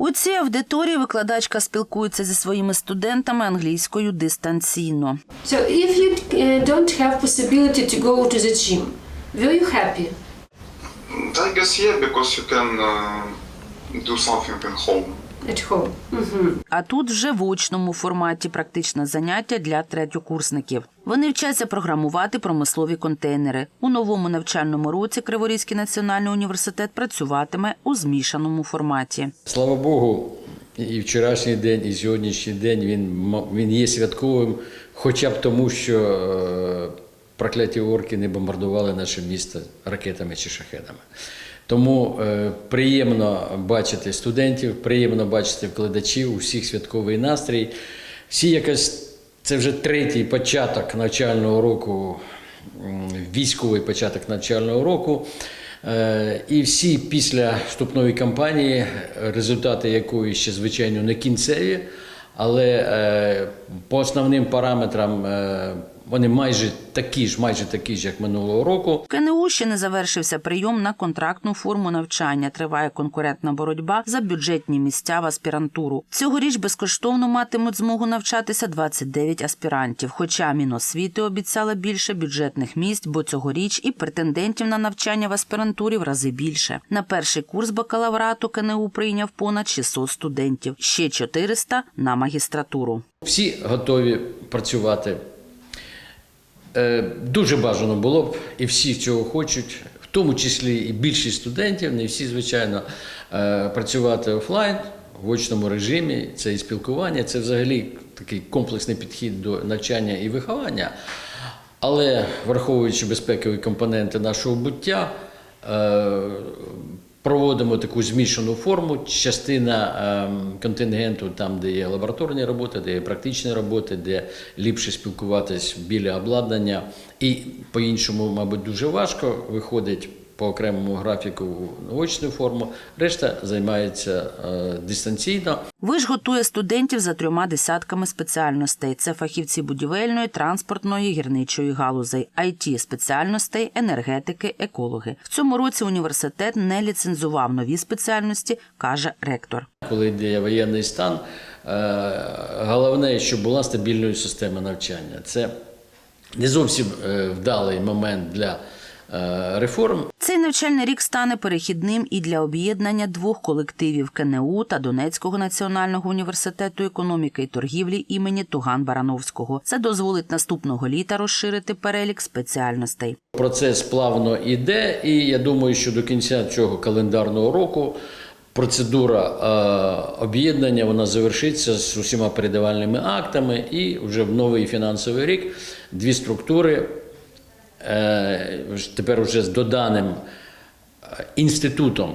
У цій аудиторії викладачка спілкується зі своїми студентами англійською дистанційно. So if you uh, don't have possibility to go to the gym, were you happy? I guess yeah, because you can uh, do something. At home. Hmm А тут вже в очному форматі практичне заняття для третьокурсників. Вони вчаться програмувати промислові контейнери. У новому навчальному році Криворізький національний університет працюватиме у змішаному форматі. Слава Богу, і вчорашній день, і сьогоднішній день він, він є святковим, хоча б тому, що е, прокляті орки не бомбардували наше місто ракетами чи шахедами. Тому е, приємно бачити студентів, приємно бачити вкладачів, у всіх святковий настрій. Всі якось це вже третій початок навчального року, військовий початок навчального року. Е, І всі після вступної кампанії, результати якої ще, звичайно, не кінцеві, але е, по основним параметрам вони майже такі ж, майже такі ж, як минулого року. В КНУ ще не завершився прийом на контрактну форму навчання. Триває конкурентна боротьба за бюджетні місця в аспірантуру. Цьогоріч безкоштовно матимуть змогу навчатися 29 аспірантів. Хоча Міносвіти обіцяла більше бюджетних місць, бо цьогоріч і претендентів на навчання в аспірантурі в рази більше. На перший курс бакалаврату КНУ прийняв понад 600 студентів, ще 400 – на магістратуру. Всі готові працювати. Е, Дуже бажано було б, і всі цього хочуть, в тому числі і більшість студентів, не всі, звичайно, е, працювати офлайн в очному режимі. Це і спілкування, це взагалі такий комплексний підхід до навчання і виховання. Але враховуючи безпекові компоненти нашого буття, е, проводимо таку змішану форму. Частина ем, контингенту, там, де є лабораторні роботи, де є практичні роботи, де ліпше спілкуватись біля обладнання. І по-іншому, мабуть, дуже важко виходить по окремому графіку очну форму. Решта займається е, дистанційно. Виш готує студентів за трьома десятками спеціальностей. Це фахівці будівельної, транспортної, гірничої галузей, it спеціальностей, енергетики, екологи. В цьому році університет не ліцензував нові спеціальності, каже ректор. Коли йде воєнний стан, е, головне, щоб була стабільна система навчання. Це не зовсім е, вдалий момент для реформ. Цей навчальний рік стане перехідним і для об'єднання двох колективів КНУ та Донецького національного університету економіки і торгівлі імені Туган Барановського. Це дозволить наступного літа розширити перелік спеціальностей. Процес плавно йде, і я думаю, що до кінця цього календарного року процедура е, об'єднання вона завершиться з усіма передавальними актами, і вже в новий фінансовий рік дві структури е, тепер вже з доданим е, інститутом.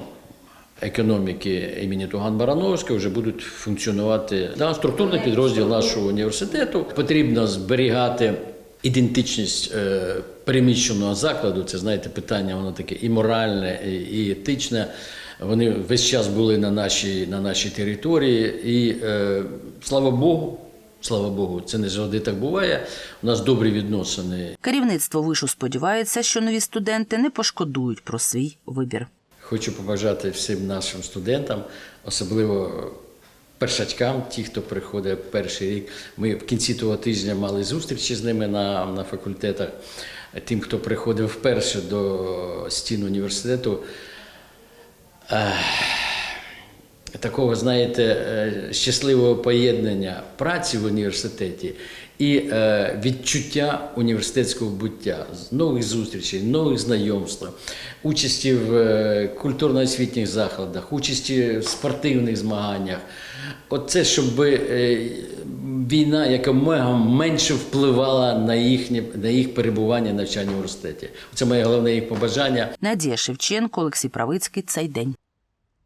Економіки імені Туган Барановського вже будуть функціонувати да, структурний підрозділ нашого університету. Потрібно зберігати ідентичність е, переміщеного закладу. Це знаєте, питання воно таке і моральне, і етичне. Вони весь час були на нашій, на нашій території, і е, слава Богу. Слава Богу, це не завжди так буває. У нас добрі відносини Керівництво вишу сподівається, що нові студенти не пошкодують про свій вибір. Хочу побажати всім нашим студентам, особливо першачкам, ті, хто приходить перший рік. Ми в кінці того тижня мали зустрічі з ними на, на факультетах. Тим, хто приходив вперше до стін університету. Ех, Такого, знаєте, е, щасливого поєднання праці в університеті і е, відчуття університетського буття, нових зустрічей, нових знайомств, участі в е, культурно-освітніх закладах, участі в спортивних змаганнях. Оце, щоб війна якомога менше впливала на їхнє на їх перебування навчання в університеті. Це моє головне їх побажання. Надія Шевченко, Олексій Правицький. Цей день.